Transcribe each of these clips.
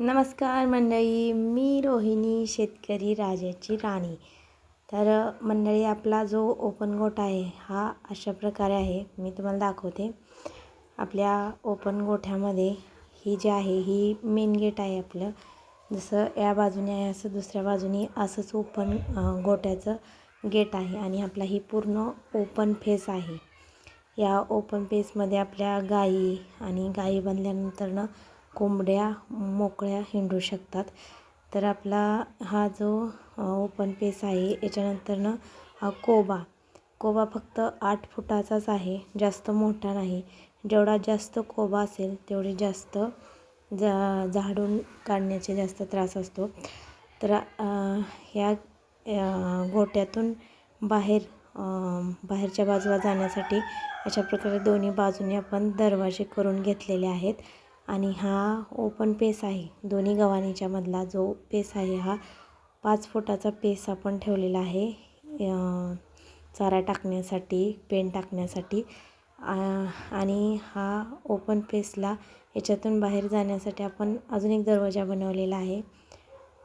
नमस्कार मंडळी मी रोहिणी शेतकरी राजाची राणी. तर मंडळी आपला जो ओपन गोठा आहे हा अशा प्रकारे आहे. मी तुम्हाला दाखवते. आपल्या ओपन गोठ्यामध्ये ही जी आहे ही मेन गेट आहे आपलं. जसं या बाजूने आहे असं दुसऱ्या बाजूने असंच ओपन गोठ्याचं गेट आहे आणि आपला ही पूर्ण ओपन फेस आहे. या ओपन फेसमध्ये आपल्या गाई आणि गाई बांधल्यानंतरनं कोंबड्या मोकळ्या हिंडू शकतात. तर आपला हा जो ओपन पेस आहे याच्यानंतरनं हा कोबा. कोबा फक्त आठ फुटाचाच आहे जास्त मोठा नाही. जेवढा जास्त कोबा असेल तेवढी जास्त जा झाडून काढण्याचे जास्त त्रास असतो. तर ह्या गोट्यातून बाहेर बाहेरच्या बाजूला जाण्यासाठी अशा प्रकारे दोन्ही बाजूने आपण दरवाजे करून घेतलेले आहेत. आणि हा ओपन पेस आहे. दोन्ही गव्हाणीच्या मधला जो पेस आहे हा पाच फुटाचा पेस आपण ठेवलेला आहे. चारा टाकण्यासाठी पेन टाकण्यासाठी. आणि हा ओपन पेसला याच्यातून बाहेर जाण्यासाठी आपण अजून एक दरवाजा बनवलेला आहे.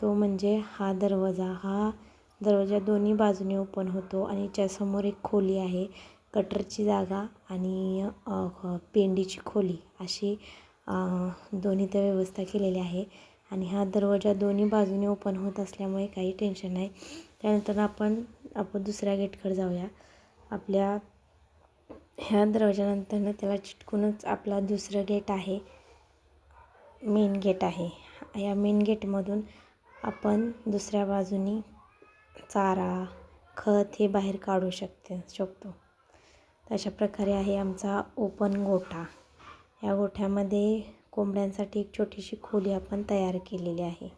तो म्हणजे हा दरवाजा. हा दरवाजा दोन्ही बाजूने ओपन होतो आणि याच्यासमोर एक खोली आहे. कटरची जागा आणि पेंडीची खोली. अशी दोन्ही त्या व्यवस्था केलेली आहे आणि हा दरवाजा दोन्ही बाजूने ओपन होत असल्यामुळे काही टेन्शन नाही. त्यानंतर आपण आपण दुसऱ्या गेटकडे जाऊया. आपल्या ह्या दरवाजानंतरनं त्याला चिटकूनच आपला दुसरं गेट आहे. मेन गेट आहे. या मेन गेटमधून आपण दुसऱ्या बाजूनी चारा खत हे बाहेर काढू शकते शकतो. अशा प्रकारे आहे आमचा ओपन गोठा. या गोठ्यामध्ये कोंबड्यांसाठी एक छोटीशी खोली आपण तयार केलेली आहे.